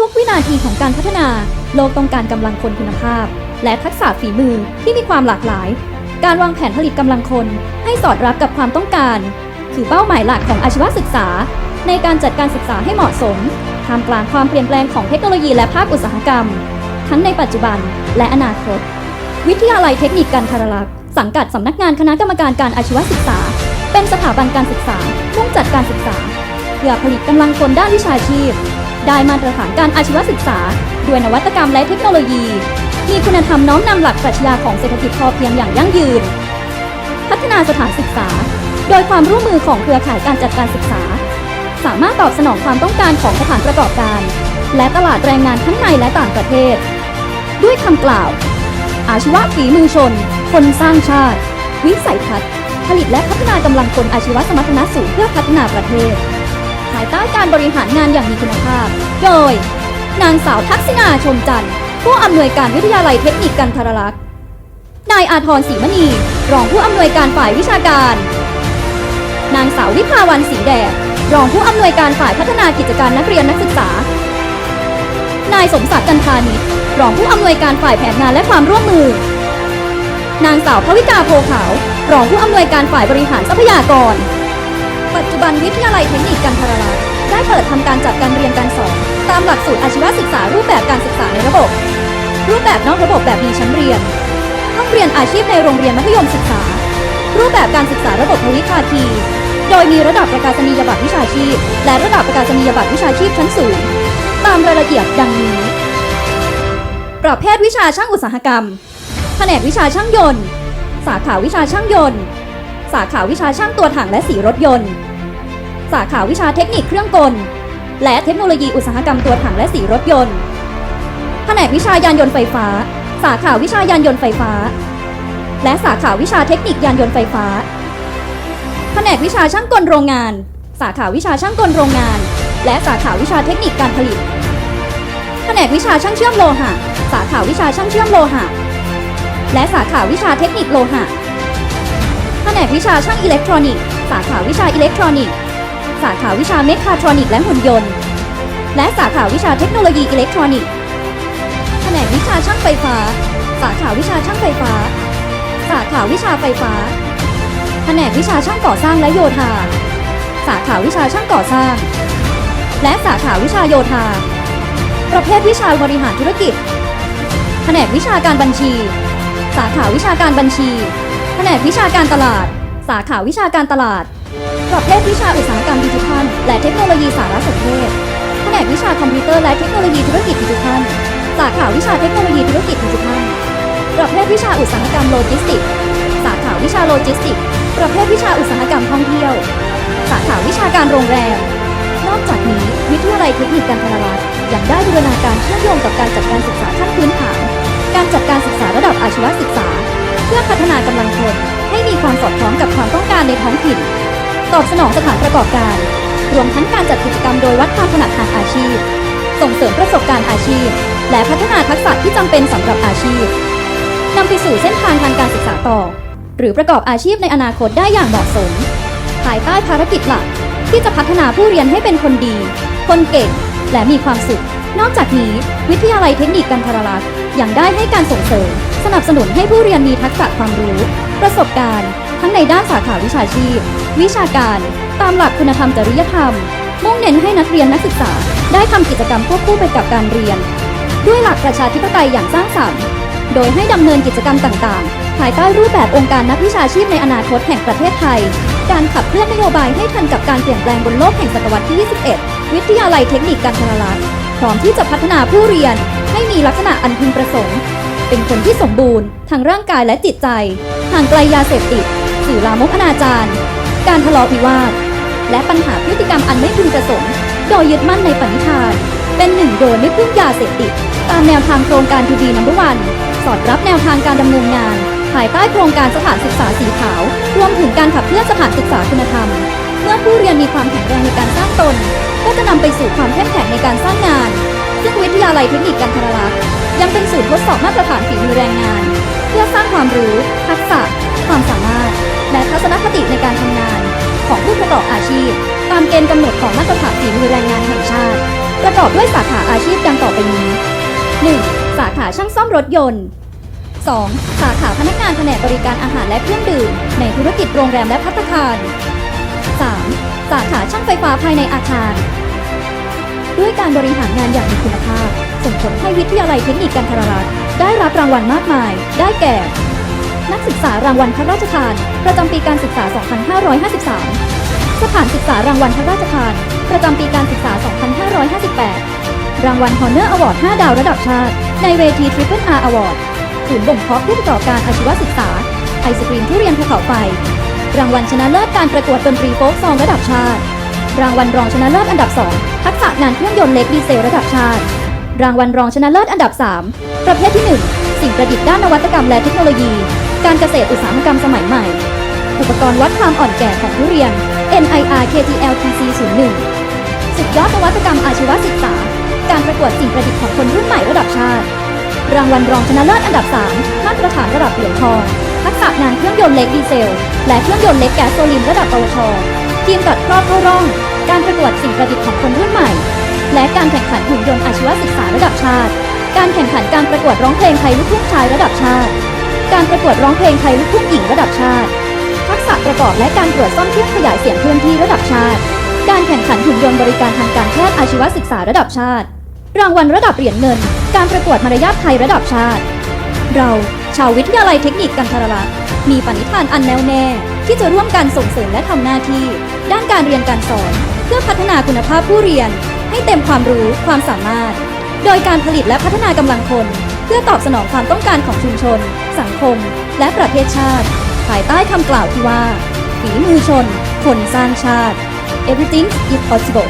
ทุกๆ วินาทีของการพัฒนา โลกต้องการกำลังคนคุณภาพ และทักษะฝีมือที่มีความหลากหลาย การวางแผนผลิตกำลังคนให้สอดรับกับความต้องการ คือเป้าหมายหลักของอาชีวศึกษา ในการจัดการศึกษาให้เหมาะสมท่ามกลางความเปลี่ยนแปลงของเทคโนโลยีและภาคอุตสาหกรรม ทั้งในปัจจุบันและอนาคต วิทยาลัยเทคนิคการทรลักษณ์ สังกัดสำนักงานคณะกรรมการการอาชีวศึกษา เป็นสถาบันการศึกษามุ่งจัดการศึกษาเพื่อผลิตกำลังคนด้านวิชาชีพ ได้มาตรฐานการอาชีวศึกษา ด้วยนวัตกรรมและเทคโนโลยี มีคุณธรรมน้อมนำหลักปรัชญาของเศรษฐกิจพอเพียงอย่างยั่งยืน พัฒนาสถานศึกษา โดยความร่วมมือของเครือข่ายการจัดการศึกษา สามารถตอบสนองความต้องการของสถานประกอบการ และตลาดแรงงานทั้งในและต่างประเทศ ด้วยคำกล่าว อาชีวะฝีมือชน คนสร้างชาติ วิสัยทัศน์ ผลิตและพัฒนากำลังคนอาชีวะสมรรถนะสูงเพื่อพัฒนาประเทศ ภายใต้การบริหารงานอย่างมีคุณภาพ โดย นางสาวทักษิณาชมจันทร์ผู้อำนวยการวิทยาลัยเทคนิคกันทรลักษณ์ นายอาทรศรีมณี รองผู้อำนวยการฝ่ายวิชาการ นางสาววิภาวันศรีแดด รองผู้อำนวยการฝ่ายพัฒนากิจการนักเรียนนักศึกษา นายสมศักดิ์จันทานิช รองผู้อำนวยการฝ่ายแผนงานและความร่วมมือ นางสาวพวิกาโพขาว รองผู้อำนวยการฝ่ายบริหารทรัพยากร ปัจจุบันวิทยาลัยเทคนิคกันทรลักษณ์ได้เปิดทำการจัดการเรียนการสอน ตามหลักสูตรอาชีวศึกษารูปแบบการศึกษาในระบบ รูปแบบนอกระบบแบบมีชั้นเรียนห้องเรียนอาชีพในโรงเรียนมัธยมศึกษา รูปแบบการศึกษาระบบทวิภาคี โดยมีระดับประกาศนียบัตรวิชาชีพ และระดับประกาศนียบัตรวิชาชีพชั้นสูง ตามรายละเอียดดังนี้ ประเภทวิชาช่างอุตสาหกรรม แผนกวิชาช่างยนต์ สาขาวิชาช่างยนต์ สาขาวิชาช่างตัวถังและสีรถยนต์ สาขาวิชาเทคนิคเครื่องกล และเทคโนโลยีอุตสาหกรรมตัวถังและสีรถยนต์ แผนกวิชายานยนต์ไฟฟ้า สาขาวิชายานยนต์ไฟฟ้า และสาขาวิชาเทคนิคยานยนต์ไฟฟ้า แผนกวิชาช่างกลโรงงาน สาขาวิชาช่างกลโรงงาน และสาขาวิชาเทคนิคการผลิต แผนกวิชาช่างเชื่อมโลหะ สาขาวิชาช่างเชื่อมโลหะ และสาขาวิชาเทคนิคโลหะ แผนกวิชาช่างอิเล็กทรอนิกส์ สาขาวิชาอิเล็กทรอนิกส์ สาขาวิชาเมคาทรอนิกส์และหุ่นยนต์ และสาขาวิชาเทคโนโลยีอิเล็กทรอนิกส์ แผนกวิชาช่างไฟฟ้า สาขาวิชาช่างไฟฟ้า สาขาวิชาไฟฟ้า แผนกวิชาช่างก่อสร้างและโยธา สาขาวิชาช่างก่อสร้าง และสาขาวิชาโยธา ประเภทวิชาบริหารธุรกิจ แผนกวิชาการบัญชี สาขาวิชาการบัญชี แผนกวิชาการตลาด สาขาวิชาการตลาด ประเภทวิชาอุตสาหกรรมดิจิทัล และเทคโนโลยีสารสนเทศ แผนกวิชาคอมพิวเตอร์และเทคโนโลยีธุรกิจดิจิทัล สาขาวิชาเทคโนโลยีธุรกิจดิจิทัล ประเภทวิชาอุตสาหกรรมโลจิสติกส์สาขาวิชาโลจิสติกส์ประเภทวิชาอุตสาหกรรมท่องเที่ยว สาขาวิชาการโรงแรม นอกจากนี้วิทยาลัยเทคนิคการทรลักษณ์ ยังได้บูรณาการเชื่อมโยงกับการจัดการศึกษาขั้นพื้นฐาน การจัดการศึกษาระดับอาชีวศึกษา เพื่อพัฒนากำลังคนให้มีความสอดคล้องกับความต้องการในท้องถิ่น ตอบสนองสถานประกอบการ รวมทั้งการจัดกิจกรรมโดยวัดความถนัดทางอาชีพ ส่งเสริมประสบการณ์อาชีพ และพัฒนาทักษะที่จำเป็นสำหรับอาชีพนำไปสู่เส้นทางทางการศึกษาต่อ หรือประกอบอาชีพในอนาคตได้อย่างเหมาะสม ภายใต้ภารกิจหลักที่จะพัฒนาผู้เรียนให้เป็นคนดี คนเก่ง และมีความสุข นอกจากนี้วิทยาลัยเทคนิคกันทรลักษณ์ยังได้ให้การส่งเสริม สนับสนุนให้ผู้เรียนมีทักษะความรู้ ประสบการณ์ ทั้งในด้านสาขาวิชาชีพ วิชาการ ตามหลักคุณธรรมจริยธรรม มุ่งเน้นให้นักเรียนนักศึกษา ได้ทำกิจกรรมควบคู่ไปกับการเรียน ด้วยหลักประชาธิปไตยอย่างสร้างสรรค์โดยให้ดำเนินกิจกรรมต่างๆ ภายใต้รูปแบบองค์การนักวิชาชีพในอนาคตแห่งประเทศไทย การขับเคลื่อนนโยบายให้ทันกับการเปลี่ยนแปลงบนโลกแห่งศตวรรษที่ 21 วิทยาลัยเทคนิคการทรลักษณ์พร้อมที่จะพัฒนาผู้เรียนให้มีลักษณะอันพึงประสงค์ เป็นคนที่สมบูรณ์ทางร่างกายและจิตใจ ห่างไกลยาเสพติด สื่อลามกอนาจารการทะเลาะวิวาท และปัญหาพฤติกรรมอันไม่พึงประสงค์โดยยึดมั่นในปณิธาน เป็นหนึ่งโดยไม่พึ่งยาเสพติด ตามแนวทางโครงการทูบีนัมเบอร์วัน สอดรับแนวทางการดำเนินงาน ภายใต้โครงการสถานศึกษาสีขาว รวมถึงการขับเคลื่อนสถานศึกษาคุณธรรม เมื่อผู้เรียนมีความแข็งแรงในการสร้างตน จะนำไปสู่ความเข้มแข็งในการสร้างงาน ซึ่งวิทยาลัยเทคนิคการทรลักษณ์ยังเป็นศูนย์ทดสอบมาตรฐานฝีมือแรงงาน เพื่อสร้างความรู้ ทักษะ ความสามารถ และทัศนคติในการทำงาน ของผู้ประกอบอาชีพ ตามเกณฑ์กำหนดของมาตรฐานฝีมือแรงงานแห่งชาติ ประกอบด้วยสาขาอาชีพดังต่อไปนี้ 1. สาขาช่างซ่อมรถยนต์ 2. สาขาพนักงานแผนกบริการอาหารและเครื่องดื่ม ในธุรกิจโรงแรมและภัตตาคาร 3. สาขาช่างไฟฟ้าภายในอาคาร ด้วยการบริหารงานอย่างมีคุณภาพ ส่งผลให้วิทยาลัยเทคนิคการทรลักษณ์ได้รับรางวัลมากมาย ได้แก่ นักศึกษารางวัลพระราชทาน ประจำปีการศึกษา 2553 สถานศึกษารางวัลพระราชทาน ประจำปีการศึกษา 2558 รางวัล Honor Award 5 ดาวระดับชาติ ในเวที Triple R Award ศูนย์บ่มเพาะผู้ประกอบการอาชีวศึกษา ไอศกรีมทุเรียนภูเขาไฟ รางวัลชนะเลิศการประกวดดนตรีโฟกซองระดับชาติ รางวัลรองชนะเลิศอันดับ 2 ทักษะงานเครื่องยนต์เล็กดีเซลระดับชาติ รางวัลรองชนะเลิศอันดับ 3 ประเภทที่ 1 สิ่งประดิษฐ์ด้านนวัตกรรมและเทคโนโลยี การเกษตรอุตสาหกรรมสมัยใหม่ อุปกรณ์วัดความอ่อนแก่ของทุเรียน NIR KTL TC 01สุดยอดนวัตกรรมอาชีวศึกษา การประกวดสิ่งประดิษฐ์ของคนรุ่นใหม่ระดับชาติ รางวัลรองชนะเลิศอันดับ 3 มาตรฐานระดับเหรียญทองทักษะงานเครื่องยนต์เล็กดีเซล และเครื่องยนต์เล็กแก๊สโซลินระดับปวช ทีมตัดครอบเข้าร่อง การประกวดสิ่งประดิษฐ์ของคนรุ่นใหม่ และการแข่งขันหุ่นยนต์อาชีวศึกษาระดับชาติ การแข่งขันการประกวดร้องเพลงไทยลูกทุ่งชายระดับชาติ การประกวดร้องเพลงไทยลูกทุ่งหญิงระดับชาติ ทักษะประกอบและการตรวจซ่อมเครื่องขยายเสียงเคลื่อนที่ระดับชาติ การแข่งขันหุ่นยนต์บริการทางการแพทย์อาชีวศึกษาระดับชาติ รางวัลระดับเหรียญเงิน การประกวดมารยาทไทยระดับชาติ เราชาววิทยาลัยเทคนิคกันทรลักษณ์มีปณิธานอันแน่วแน่ ที่จะร่วมกันส่งเสริมและทำหน้าที่ ด้านการเรียนการสอน เพื่อพัฒนาคุณภาพผู้เรียน ให้เต็มความรู้ความสามารถ โดยการผลิตและพัฒนากำลังคน เพื่อตอบสนองความต้องการของชุมชน สังคม และประเทศชาติ ภายใต้คำกล่าวที่ว่าฝีมือชน คนสร้างชาติ everything is possible